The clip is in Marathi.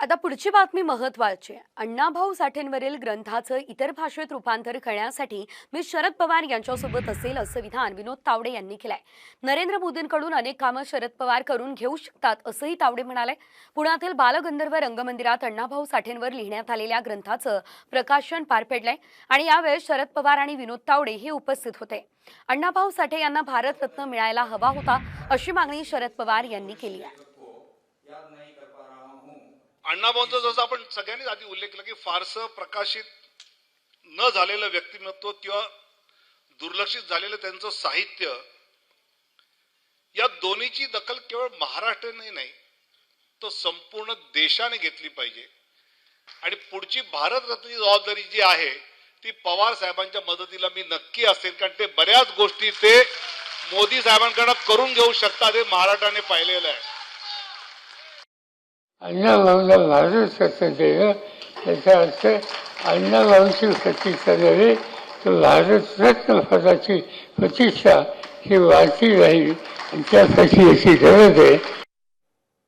आता पुढची बातमी महत्वाची आहे. अण्णाभाऊ साठेंवरील ग्रंथाचं इतर भाषेत रूपांतर करण्यासाठी मी शरद पवार यांच्यासोबत असेल असं विधान विनोद तावडे यांनी केलंय. नरेंद्र मोदींकडून अनेक कामं शरद पवार करून घेऊ शकतात असंही तावडे म्हणाले. पुण्यातील बालगंधर्व रंगमंदिरात अण्णाभाऊ साठेंवर लिहिण्यात आलेल्या ग्रंथाचं प्रकाशन पार पडलंय आणि यावेळेस शरद पवार आणि विनोद तावडे हे उपस्थित होते. अण्णाभाऊ साठे यांना भारतरत्न मिळायला हवा होता अशी मागणी शरद पवार यांनी केली आहे. अण्णाभाऊंचा जसं आपण सगळ्यांनीच आधी उल्लेख केला की फारसं प्रकाशित न झालेलं व्यक्तिमत्व किंवा दुर्लक्षित झालेलं त्यांचं साहित्य या दोन्हीची दखल केवळ महाराष्ट्राने नाही तर संपूर्ण देशाने घेतली पाहिजे. आणि पुढची भारतरत्नची जबाबदारी जी आहे ती पवार साहेबांच्या मदतीला मी नक्की असेल कारण ते बऱ्याच गोष्टी ते मोदी साहेबांकडे करून घेऊ शकतात हे महाराष्ट्राने पाहिलेलं आहे. अण्णाभाऊला भारत रत्न देणं याचा अर्थ अण्णाभाऊंची प्रतिष्ठा नव्हे तर भारतरत्न पदाची प्रतीक्षा ही वाढती राहील. त्यासाठी याची गरज आहे.